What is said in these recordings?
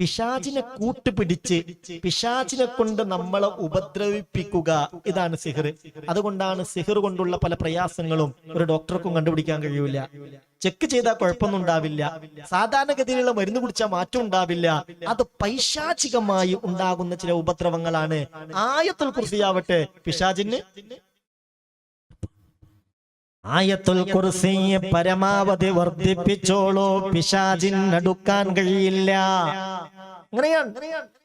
പിശാചിനെ കൂട്ടുപിടിച്ച് പിശാചിനെ കൊണ്ട് നമ്മളെ ഉപദ്രവിപ്പിക്കുക ഇതാണ് സിഹർ. അതുകൊണ്ടാണ് സിഹർ കൊണ്ടുള്ള പല പ്രയാസങ്ങളും ഒരു ഡോക്ടർക്കും കണ്ടുപിടിക്കാൻ കഴിയൂല. ചെക്ക് ചെയ്താൽ കുഴപ്പമൊന്നും ഉണ്ടാവില്ല. സാധാരണഗതിയിലുള്ള മരുന്ന് കുടിച്ചാൽ മാറ്റം ഉണ്ടാവില്ല. അത് പൈശാചികമായി ഉണ്ടാകുന്ന ചില ഉപദ്രവങ്ങളാണ്. ആയത്തുൽ കുർസിയാവട്ടെ പിശാചിന് ആയത്തുൽ കുർസിയെ പരമാവധി വർദ്ധിപ്പിച്ചോളൂ. പിശാചിനടുക്കാൻ കഴിയില്ല. അങ്ങനെയാണ്.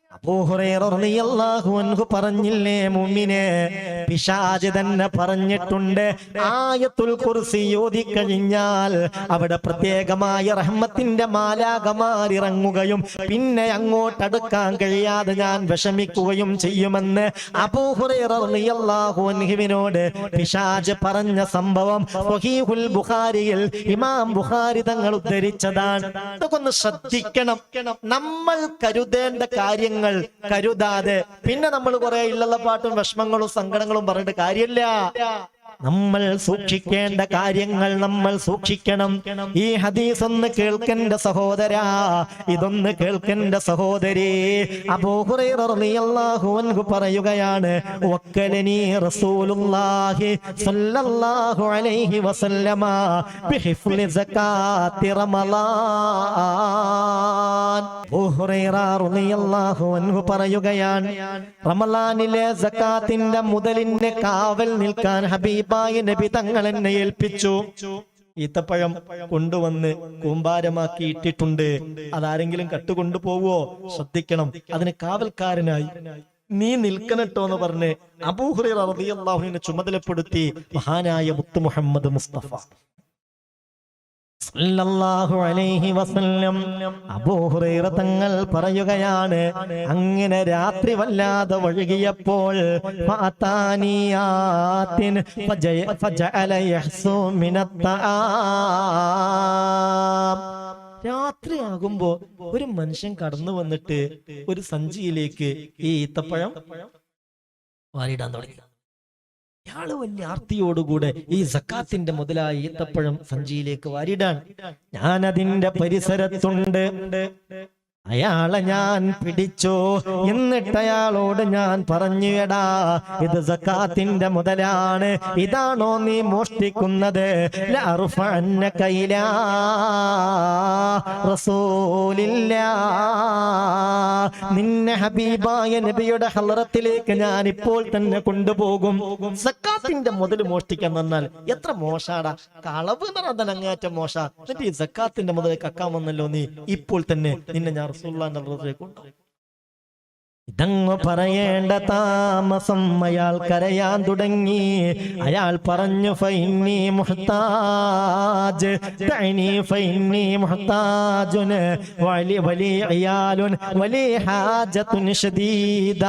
പറഞ്ഞില്ലേ മുമ്മിനെ? പിശാജ് തന്നെ പറഞ്ഞിട്ടുണ്ട്. ആയത്തുൽ കുർസി ഓതി കഴിഞ്ഞാൽ അവിടെ പ്രത്യേകമായ റഹ്മത്തിന്റെ മാലാകമാർ ഇറങ്ങുകയും പിന്നെ അങ്ങോട്ടടുക്കാൻ കഴിയാതെ ഞാൻ വിഷമിക്കുകയും ചെയ്യുമെന്ന് അബൂഹുറൈറളിയല്ലാഹു അൻഹുവിനോട് പിശാജ് പറഞ്ഞ സംഭവം ബുഖാരിയിൽ ഇമാം ബുഖാരി തങ്ങൾ ഉദ്ധരിച്ചതാണ്. ഇതൊക്കെ ഒന്ന് ശ്രദ്ധിക്കണം. നമ്മൾ കരുതേണ്ട കാര്യങ്ങൾ കരുതാതെ. പിന്നെ നമ്മൾ കുറെ ഇല്ലള്ള പാട്ടും വിഷമങ്ങളും സങ്കടങ്ങളും പറഞ്ഞിട്ട് കാര്യമില്ല. നമ്മൾ സൂക്ഷിക്കേണ്ട കാര്യങ്ങൾ നമ്മൾ സൂക്ഷിക്കണം. ഈ ഹദീസ് ഒന്ന് കേൾക്കേണ്ട സഹോദരാ ഇതൊന്ന് കേൾക്കേണ്ട സഹോദരി. അബൂഹുറൈറളിയല്ലാഹു അൻഹു പറയുകയാണ് വക്കലനി റസൂലുള്ളാഹി സ്വല്ലല്ലാഹു അലൈഹി വസല്ലമ സകാത്തി റമളാൻ. റളിയല്ലാഹു അൻഹു പറയുകയാണ് റമളാനിലെ സകാത്തിന്റെ മുതലിന്റെ കാവൽ നിൽക്കാൻ ഹബീബായ നബി തങ്ങൾ എന്നെ ഏൽപ്പിച്ചു. ഈത്തപ്പഴം കൊണ്ടുവന്ന് കൂമ്പാരമാക്കി ഇട്ടിട്ടുണ്ട് അതാരെങ്കിലും കട്ടുകൊണ്ടുപോവോ ശ്രദ്ധിക്കണം. അതിന് കാവൽക്കാരനായി. നീ നിൽക്കണട്ടോ എന്ന് പറഞ്ഞ് അബൂഹുറൈ റളിയല്ലാഹുവിനെ ചുമതലപ്പെടുത്തി മഹാനായ മുത്തു മുഹമ്മദ് മുസ്തഫ സല്ലല്ലാഹു അലൈഹി വസല്ലം അബൂഹുറൈറ തങ്ങൾ പറയുകയാണ് അങ്ങനെ രാത്രി വല്ലാതെ ഒഴുകിയപ്പോൾ. രാത്രിയാകുമ്പോ ഒരു മനുഷ്യൻ കടന്നു വന്നിട്ട് ഒരു സഞ്ചിയിലേക്ക് ഈ ഈത്തപ്പഴം വാരിടാൻ തുടങ്ങി ഇയാൾ വലിയ ആർത്തിയോടുകൂടെ ഈ സക്കാത്തിന്റെ മുതലായ ഈത്തപ്പഴം സഞ്ചിയിലേക്ക് വാരിടാൻ ഞാൻ അതിന്റെ പരിസരത്തുണ്ട്. അയാളെ ഞാൻ പിടിച്ചു എന്നിട്ട് അയാളോട് ഞാൻ പറഞ്ഞു എടാ ഇത് സക്കാത്തിന്റെ മുതലാണ്. ഇതാണോ നീ മോഷ്ടിക്കുന്നത്? റസൂലില്ലാ. നിന്നെ ഹബീബായ നബിയുടെ ഹലറത്തിലേക്ക് ഞാൻ ഇപ്പോൾ തന്നെ കൊണ്ടുപോകും. സക്കാത്തിന്റെ മുതൽ മോഷ്ടിക്കാൻ വന്നാൽ എത്ര മോശാടാ? കളവ് എന്ന് അങ്ങേറ്റം മോശ. എന്നിട്ട് ഈ സക്കാത്തിന്റെ മുതൽ കക്കാൻ വന്നല്ലോ നീ. ഇപ്പോൾ തന്നെ നിന്നെ ഞാൻ ഇതങ്ങ് പറയേണ്ട താമസം അയാൾ കരയാൻ തുടങ്ങി. അയാൾ പറഞ്ഞു ഫൈനി മുഹ്താജ് തൈനി ഫൈനി മുഹ്താജുൻ വലിയ വലിയ അയാലുൻ വലിയ ഹാജത്തുൻ ക്ഷമിക്കണം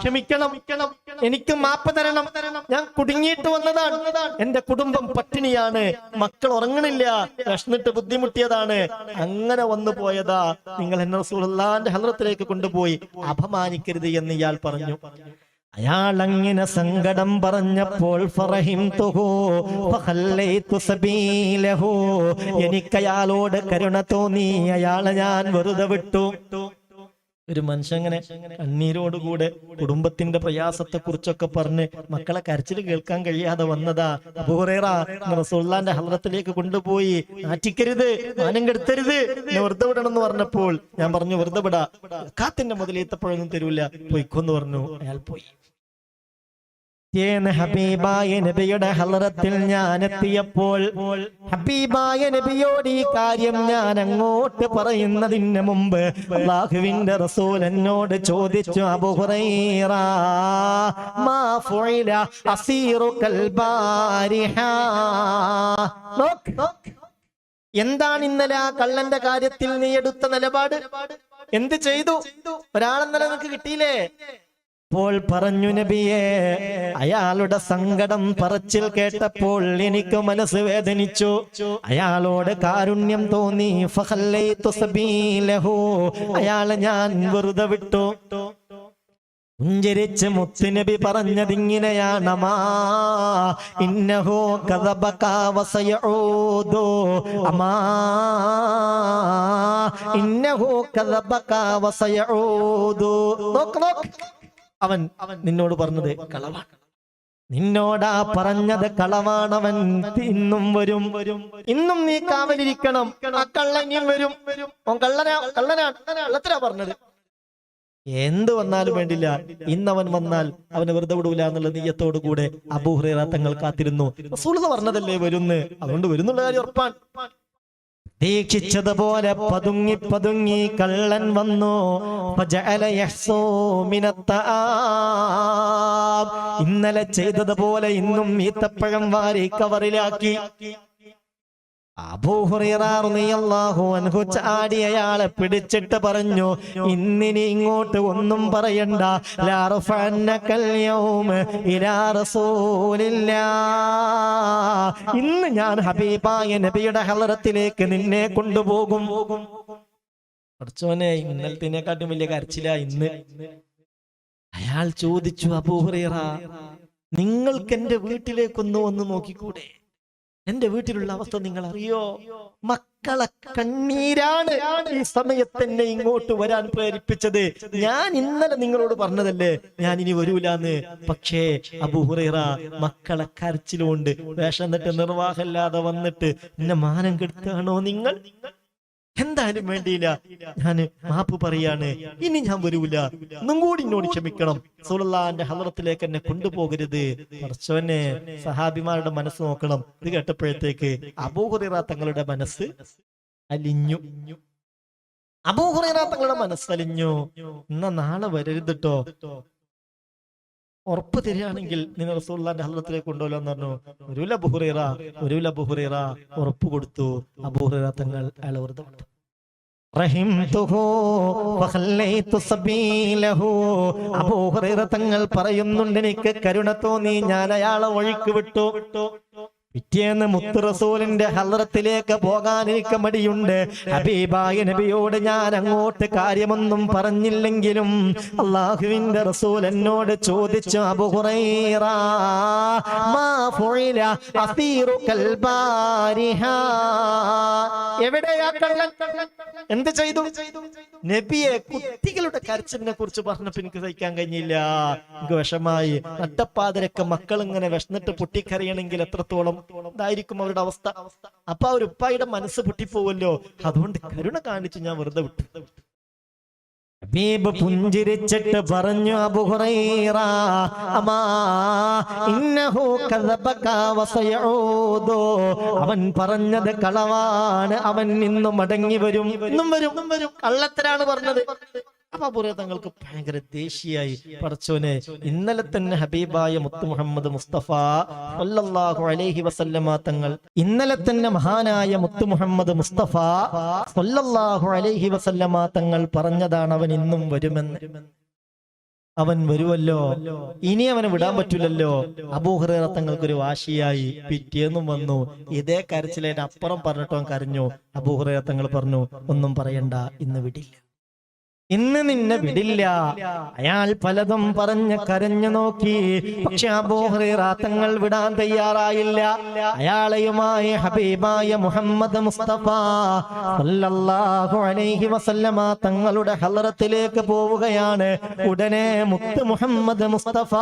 ക്ഷമിക്കണം. എനിക്ക് മാപ്പ് തരണം. ഞാൻ കുടുങ്ങിയിട്ട് വന്നതാണ്. എന്റെ കുടുംബം പട്ടിണിയാണ്. മക്കൾ ഉറങ്ങണില്ല. വിശന്നിട്ട് ബുദ്ധിമുട്ടിയതാണ്. അങ്ങനെ വന്നു പോയതാ നിങ്ങൾ എന്നെ റസൂലുള്ളാന്റെ ഹലത്തിലേക്ക് കൊണ്ടുപോയി അപമാനിക്കരുത് എന്ന് ഇയാൾ പറഞ്ഞു. അയാൾ അങ്ങനെ സങ്കടം പറഞ്ഞപ്പോൾ എനിക്ക് അയാളോട് കരുണ തോന്നി. അയാളെ ഞാൻ വെറുതെ വിട്ടു. ഒരു മനുഷ്യ അങ്ങനെ കണ്ണീരോടുകൂടെ കുടുംബത്തിന്റെ പ്രയാസത്തെ കുറിച്ചൊക്കെ പറഞ്ഞ് മക്കളെ കരച്ചിൽ കേൾക്കാൻ കഴിയാതെ വന്നതാ. അബൂറേറ റസൂള്ളാന്റെ ഹലറത്തിലേക്ക് കൊണ്ടുപോയി നാറ്റിക്കരുത് മാനം കെടുത്തരുത് വെറുതെ വിടണം എന്ന് പറഞ്ഞപ്പോൾ ഞാൻ പറഞ്ഞു വെറുതെ വിടാ കാത്തിന്റെ മുതലേത്തപ്പോഴൊന്നും തരൂല പൊയ്ക്കൊന്ന് പറഞ്ഞു. അയാൾ പോയി. ഹബീബായ നബിയുടെ ഹലറത്തിൽ ഞാൻ എത്തിയപ്പോൾ ഹബീബായ നബിയോട് ഈ കാര്യം ഞാൻ അങ്ങോട്ട് പറയുന്നതിന് മുമ്പ് അള്ളാഹുവിന്റെ റസൂൽ എന്നോട് ചോദിച്ചു അബുഹുറൈറ മാ ഫുഇല അസീറു കൽബാരിഹ. എന്താണ് ഇന്നലെ ആ കള്ളന്റെ കാര്യത്തിൽ നീ എടുത്ത നിലപാട്? എന്ത് ചെയ്തു? ഒരാളെന്നലെ നിനക്ക് കിട്ടിയില്ലേ? അപ്പോൾ പറഞ്ഞു നബിയെ അയാളുടെ സങ്കടം പറച്ചിൽ കേട്ടപ്പോൾ എനിക്ക് മനസ്സ് വേദനിച്ചു. അയാളോട് കാരുണ്യം തോന്നി. അയാളെ ഞാൻ വെറുതെ വിട്ടു. പുഞ്ചരിച്ച് മുത്തുനബി പറഞ്ഞതിങ്ങനെയാണമാ അമാ നോക്ക് നോക്ക്. അവൻ അവൻ നിന്നോട് പറഞ്ഞത് കളവാണ് നിന്നോടാ പറഞ്ഞത് കളവാണവൻ. ഇന്നും വരും. വരും ഇന്നും നീ കാവലിരിക്കണം. ആ കള്ളനിയും വരും. ഓൻ കള്ളനാ കള്ളനാ കള്ളത്തിനാ പറഞ്ഞത്. എന്ത് വന്നാലും വേണ്ടില്ല. ഇന്നവൻ വന്നാൽ അവന് വെറുതെ വിടൂല എന്നുള്ള നീയത്തോടു കൂടെ അബൂഹുറേറ തങ്ങൾ കാത്തിരുന്നു. റസൂലത പറഞ്ഞതല്ലേ വരുന്ന്? അതുകൊണ്ട് വരുന്നുള്ള കാര്യം ഉറപ്പാൻ പ്രതീക്ഷിച്ചതുപോലെ പതുങ്ങി പതുങ്ങി കള്ളൻ വന്നു. ഇന്നലെ ചെയ്തതുപോലെ ഇന്നും ഈത്തപ്പഴം വാരി കവറിലാക്കി അബൂഹുറൈറാഹു അൻഹു ചാടി അയാളെ പിടിച്ചിട്ട് പറഞ്ഞു ഇന്നിനി ഇങ്ങോട്ട് ഒന്നും പറയണ്ട. ഇന്ന് ഞാൻ ഹബീബായ നബിയുടെ ഹലറത്തിലേക്ക് നിന്നെ കൊണ്ടുപോകും. പഠിച്ചോനെ ഇന്നലത്തിനെക്കാട്ടും വലിയ കരച്ചില ഇന്ന്. അയാൾ ചോദിച്ചു അബൂഹുറൈറ നിങ്ങൾക്ക് എന്റെ വീട്ടിലേക്കൊന്ന് വന്ന് നോക്കിക്കൂടെ? എന്റെ വീട്ടിലുള്ള അവസ്ഥ നിങ്ങൾ അറിയോ മക്കളെ കണ്ണീരാണ് ഈ സമയത്ത് എന്നെ ഇങ്ങോട്ട് വരാൻ പ്രേരിപ്പിച്ചത്. ഞാൻ ഇന്നലെ നിങ്ങളോട് പറഞ്ഞതല്ലേ? ഞാൻ ഇനി വരൂലെന്ന്. പക്ഷേ അബുഹുറൈറ മക്കളെ കരച്ചിലുകൊണ്ട് വേഷം എന്നിട്ട് നിർവാഹമില്ലാതെ വന്നിട്ട് എന്നെ മാനം കെടുത്താണോ നിങ്ങൾ? എന്തായാലും വേണ്ടിയില്ല. ഞാൻ മാപ്പ് പറയാണ്. ഇനി ഞാൻ വരൂല. ഒന്നും കൂടി എന്നോട് ക്ഷമിക്കണം. സുലല്ലാന്റെ ഹലറത്തിലേക്ക് എന്നെ കൊണ്ടുപോകരുത്. പറച്ചവനെ സഹാബിമാരുടെ മനസ്സ് നോക്കണം. ഇത് കേട്ടപ്പോഴത്തേക്ക് അബൂഹുറ തങ്ങളുടെ മനസ്സ് അലിഞ്ഞു. അബൂഹുറ തങ്ങളുടെ മനസ്സലിഞ്ഞു എന്നാ നാളെ വരരുത് ട്ടോ. ഉറപ്പ് തരികയാണെങ്കിൽ നിങ്ങൾ റസൂള്ളാന്റെ ഹലത്തിലേക്ക് കൊണ്ടുപോലോ എന്ന് പറഞ്ഞു ഒരുല ബുഹുറ ഒരുല ബുഹുറേറ ഉറപ്പ് കൊടുത്തു. അബൂഹുറ തങ്ങൾ അയാൾ വെറുതെ തങ്ങൾ പറയുന്നുണ്ട് എനിക്ക് കരുണ തോന്നി ഞാൻ അയാളെ വഴിക്ക് വിട്ടു. പിറ്റേന്ന് മുത്തുറസൂലിന്റെ ഹലറത്തിലേക്ക് പോകാൻ എനിക്ക് മടിയുണ്ട്. ഹബീബായ നബിയോട് ഞാൻ അങ്ങോട്ട് കാര്യമൊന്നും പറഞ്ഞില്ലെങ്കിലും അള്ളാഹുവിന്റെ റസൂൽ എന്നോട് ചോദിച്ചു എവിടെയാ എന്ത് ചെയ്തു? നബിയെ കുട്ടികളുടെ കരച്ചിലിനെ കുറിച്ച് പറഞ്ഞപ്പോ എനിക്ക് സഹിക്കാൻ കഴിഞ്ഞില്ല. എനിക്ക് വിഷമായി. നട്ടപ്പാതിരൊക്കെ മക്കൾ ഇങ്ങനെ വിഷന്നിട്ട് പൊട്ടിക്കറിയണമെങ്കിൽ എത്രത്തോളം ഇതായിരിക്കും അവരുടെ അവസ്ഥ. അപ്പൊ ആ ഒരു ഉപ്പായുടെ മനസ്സ് പൊട്ടിപ്പോവല്ലോ. അതുകൊണ്ട് കരുണ കാണിച്ച് ഞാൻ വെറുതെ വിട്ടു. ഹബീബ് പുഞ്ചിരിച്ചിട്ട് പറഞ്ഞു അബുഹുറൈറ അമാ ഇന്നഹു കദബക അവൻ പറഞ്ഞത് കളവാണ്. അവൻ ഇന്നും മടങ്ങി വരും ഇന്നും വരും. ഇന്നും വരും. കള്ളത്തരാണ് പറഞ്ഞത്. അപ്പൊ അബൂഹുറൈറ തങ്ങൾക്ക് ഭയങ്കര ദേഷ്യായി പറച്ചോനെ. ഇന്നലെ തന്നെ ഹബീബായ മുത്തു മുഹമ്മദ് മുസ്തഫ സല്ലല്ലാഹു അലൈഹി വസല്ലമ തങ്ങൾ ഇന്നലെ തന്നെ മഹാനായ മുത്തു മുഹമ്മദ് മുസ്തഫ സല്ലല്ലാഹു അലൈഹി വസല്ലമ തങ്ങൾ പറഞ്ഞതാണ് അവൻ ഇന്നും വരുമെന്ന്. അവൻ വരുമല്ലോ ഇനി അവനെ വിടാൻ പറ്റില്ലല്ലോ അബൂഹുറ തങ്ങൾക്കൊരു വാശിയായി. പിറ്റേന്നും വന്നു. ഇതേ കരച്ചിലേന്റെ അപ്പുറം പറഞ്ഞിട്ടോ കരഞ്ഞു. അബൂഹുറ തങ്ങൾ പറഞ്ഞു ഒന്നും പറയണ്ട ഇന്ന് വിടില്ല. ഇന്ന് നിന്നെ വിടില്ല. അയാൾ പലതും പറഞ്ഞ് കരഞ്ഞു നോക്കി. പക്ഷെ അബൂഹുറ തങ്ങൾ വിടാൻ തയ്യാറായില്ല. അയാളെയുമായി ഹബീബായ മുഹമ്മദ് മുസ്തഫ സല്ലല്ലാഹു അലൈഹി വസല്ലമ തങ്ങളുടെ ഹലറത്തിലേക്ക് പോവുകയാണ്. ഉടനെ മുത്ത് മുഹമ്മദ് മുസ്തഫ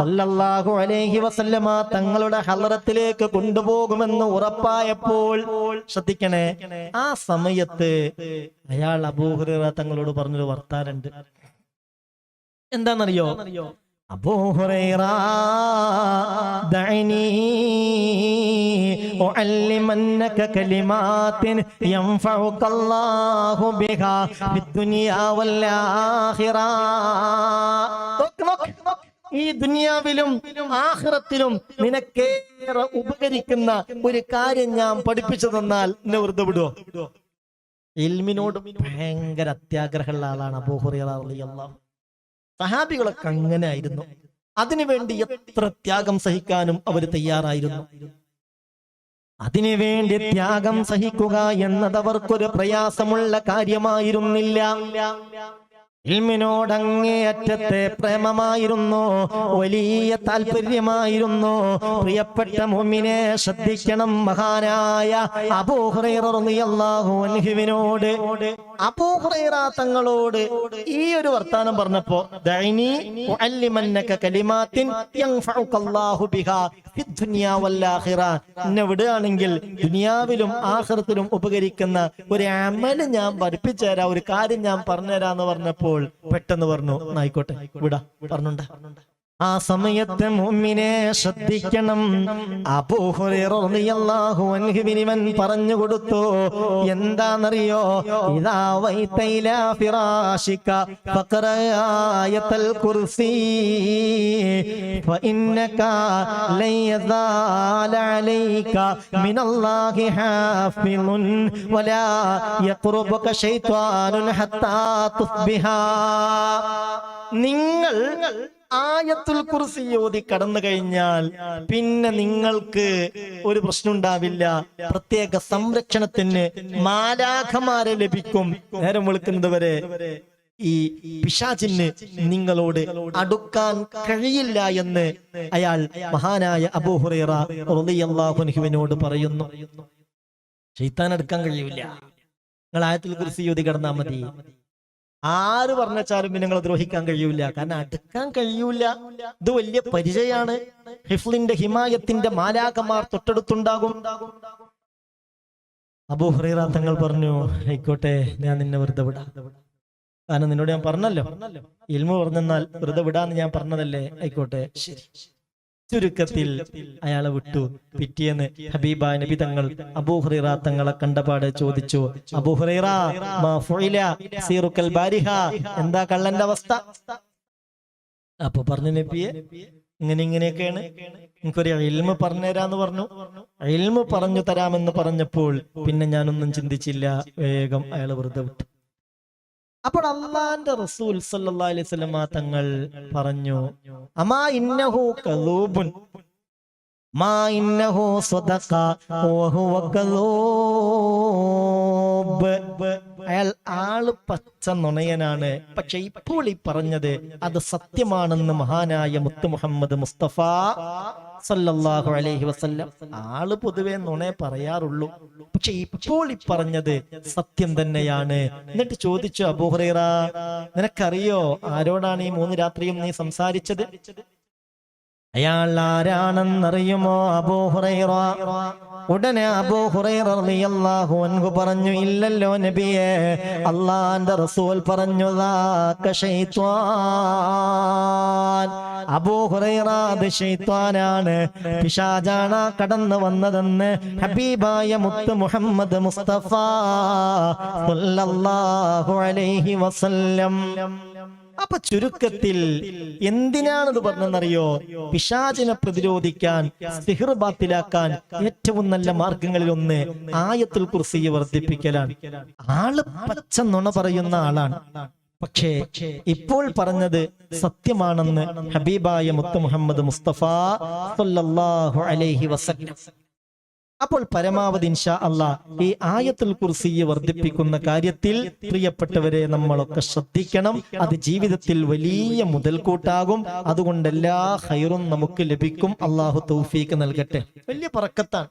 സല്ലല്ലാഹു അലൈഹി വസല്ലമ തങ്ങളുടെ ഹലറത്തിലേക്ക് കൊണ്ടുപോകുമെന്ന് ഉറപ്പായപ്പോൾ ശ്രദ്ധിക്കണേ ആ സമയത്ത് അയാൾ അബൂഹുറ തങ്ങളോട് പറഞ്ഞൊരു വർത്താനുണ്ട് എന്താണെന്നറിയോ അബൂഹുറൈറ ദഅനി أعلمنك كلمات ينفعك الله بها في الدنيا والآخرة നോക്ക് നോക്ക് നോക്ക്. ഈ ദുനിയാവിലും ആഖിറത്തിലും നിനക്കേറെ ഉപകരിക്കുന്ന ഒരു കാര്യം ഞാൻ പഠിപ്പിച്ചു തന്നാൽ എന്നെ വെറുതെ വിടുവോ ഇൽമിനോട് ഭയങ്കര അത്യാഗ്രഹമുള്ള ആളാണ് അബൂഹുറിയുള്ള സഹാബികളൊക്കെ അങ്ങനെ ആയിരുന്നു അതിനുവേണ്ടി എത്ര ത്യാഗം സഹിക്കാനും അവർ തയ്യാറായിരുന്നു. അതിനുവേണ്ടി ത്യാഗം സഹിക്കുക എന്നതവർക്കൊരു പ്രയാസമുള്ള കാര്യമായിരുന്നില്ല. ഇൽമിനോട് അങ്ങേയറ്റത്തെ പ്രേമമായിരുന്നു വലിയ താല്പര്യമായിരുന്നു പ്രിയപ്പെട്ട മുമ്മിനെ ശ്രദ്ധിക്കണം മഹാനായ അബൂഹുറൈറ തങ്ങളോട് ഈ ഒരു വർത്താനം പറഞ്ഞപ്പോ ദൈനി ബിഹാ വൽ ആഖിറ വിടുകയാണെങ്കിൽ ദുനിയാവിലും ആഖിറത്തിലും ഉപകരിക്കുന്ന ഒരു അമൽ ഞാൻ പഠിപ്പിച്ചു തരാം ഒരു കാര്യം ഞാൻ പറഞ്ഞുതരാന്ന് പറഞ്ഞപ്പോൾ പെട്ടെന്ന് പറഞ്ഞു "എന്നാ ആയിക്കോട്ടെ വിടാ പറഞ്ഞുണ്ട ആ സമയത്തെ മുമ്മിനെ ശ്രദ്ധിക്കണം. അബൂഹുറിയാഹു അൻഹിബിനിവൻ പറഞ്ഞു കൊടുത്തു എന്താണെന്നറിയോ? ഇതാ വൈത്തൈല ഫിറാശിക ഫഖറയായത്തൽ കുർസി ഫഇന്നക അലൈക മിനല്ലാഹി വലാ ഹത്താ നിങ്ങൾ ആയത്തുൽ കുർസി ഓതി കടന്നു കഴിഞ്ഞാൽ പിന്നെ നിങ്ങൾക്ക് ഒരു പ്രശ്നം ഉണ്ടാവില്ല പ്രത്യേക സംരക്ഷണത്തിന് മാലാഖമാരെ ലഭിക്കും. നേരം വിളിക്കുന്നത് വരെ ഈ പിശാചിന് നിങ്ങളോട് അടുക്കാൻ കഴിയില്ല എന്ന് അയാൾ മഹാനായ അബൂഹുറൈറ റളിയല്ലാഹുവിനോട് പറയുന്നു. ഷെയ്ത്താൻ അടുക്കാൻ കഴിയില്ല നിങ്ങൾ ആയത്തിൽ കുറിച്ച് യോതി കടന്നാൽ മതി. ആര് പറഞ്ഞാലും നിങ്ങളെ ദ്രോഹിക്കാൻ കഴിയൂല. കാരണം അടുക്കാൻ കഴിയൂല. ഇത് വലിയ പരിചയമാണ് ഹിഫ്ലിന്റെ ഹിമായത്തിന്റെ മാലാകമാർ തൊട്ടടുത്തുണ്ടാകും. അബൂ ഹറീറ തങ്ങൾ പറഞ്ഞു ആയിക്കോട്ടെ ഞാൻ നിന്നെ വെറുതെ വിടാം. കാരണം നിന്നോട് ഞാൻ പറഞ്ഞല്ലോ ഇൽമ പറഞ്ഞെന്നാൽ വെറുതെ വിടാന്ന് ഞാൻ പറഞ്ഞതല്ലേ? ആയിക്കോട്ടെ ശരി. ചുരുക്കത്തിൽ അയാളെ വിട്ടു. പിറ്റേന്ന് ഹബീബ നബി തങ്ങൾ അബൂഹുറൈറ തങ്ങളെ കണ്ടപാട് ചോദിച്ചു. അബൂഹുറൈറ എന്താ കള്ളന്റെ അവസ്ഥ? അപ്പൊ പറഞ്ഞു നബിയെ ഇങ്ങനെ ഇങ്ങനെയൊക്കെയാണ്. എനിക്കൊരു എൽമ പറഞ്ഞു തരാന്ന് പറഞ്ഞു. ഇൽമ പറഞ്ഞു തരാമെന്ന് പറഞ്ഞപ്പോൾ പിന്നെ ഞാനൊന്നും ചിന്തിച്ചില്ല. വേഗം അയാൾ വെറുതെ വിട്ടു. അപ്പോൾ അള്ളാന്റെ റസൂൽ സല്ലല്ലാഹു അലൈഹി വസല്ലമ തങ്ങൾ പറഞ്ഞു അമാ ഇന്നഹു കലൂബുൻ മാ ഇന്നഹു സ്വദഖ വഹുവ കലൂബ്. അയാൾ ആൾ പച്ച നുണയനാണ്. പക്ഷെ ഇപ്പോൾ ഈ പറഞ്ഞത് അത് സത്യമാണെന്ന് മഹാനായ മുത്തു മുഹമ്മദ് മുസ്തഫ സല്ലാഹു അലൈഹി വസല്ലം. ആൾ പൊതുവെ നുണ പറയാറുള്ളൂ. പക്ഷെ ഇപ്പോൾ ഈ പറഞ്ഞത് സത്യം തന്നെയാണ്. എന്നിട്ട് ചോദിച്ചു അബൂഹുറൈറ നിനക്കറിയോ ആരോടാണ് ഈ മൂന്ന് രാത്രിയും നീ സംസാരിച്ചത്? അയാൾ ആരാണെന്നറിയുമോ അബൂഹുറൈറ ഉടനെ അബൂഹുറൈറ റളിയല്ലാഹു അൻഹു പറഞ്ഞു ഇല്ലല്ലോ നബിയെ അള്ളാന്റെ റസൂൽ പറഞ്ഞു "ദാക ശൈത്വാൻ. അബൂഹുറൈറ അത് ശൈത്വാനാണ്. പിശാചാണ് കടന്നു വന്നതെന്ന് ഹബീബായ മുത്ത് മുഹമ്മദ് മുസ്തഫ സല്ലല്ലാഹു അലൈഹി വസല്ലം അപ്പൊ ചുരുക്കത്തിൽ എന്തിനാണത് പറഞ്ഞെന്നറിയോ പിശാചിനെ പ്രതിരോധിക്കാൻ സിഹിർ ബാത്തിലാക്കാൻ ഏറ്റവും നല്ല മാർഗങ്ങളിൽ ഒന്ന് ആയത്തിൽ കുർസിയെ വർദ്ധിപ്പിക്കലാണ്. ആൾ പച്ച നുണ പറയുന്ന ആളാണ്. പക്ഷേ ഇപ്പോൾ പറഞ്ഞത് സത്യമാണെന്ന് ഹബീബായ മുത്ത് മുഹമ്മദ് മുസ്തഫ സല്ലല്ലാഹു അലൈഹി വസല്ലം. അപ്പോൾ പരമാവധി ഇൻഷാ ഈ ആയത്തുൽ കുർസിയെ വർദ്ധിപ്പിക്കുന്ന കാര്യത്തിൽ പ്രിയപ്പെട്ടവരെ നമ്മളൊക്കെ ശ്രദ്ധിക്കണം. അത് ജീവിതത്തിൽ വലിയ മുതൽക്കൂട്ടാകും. അതുകൊണ്ട് എല്ലാ ഹൈറും നമുക്ക് ലഭിക്കും. അള്ളാഹു തൗഫീക്ക് നൽകട്ടെ. വലിയ പറക്കത്താണ്.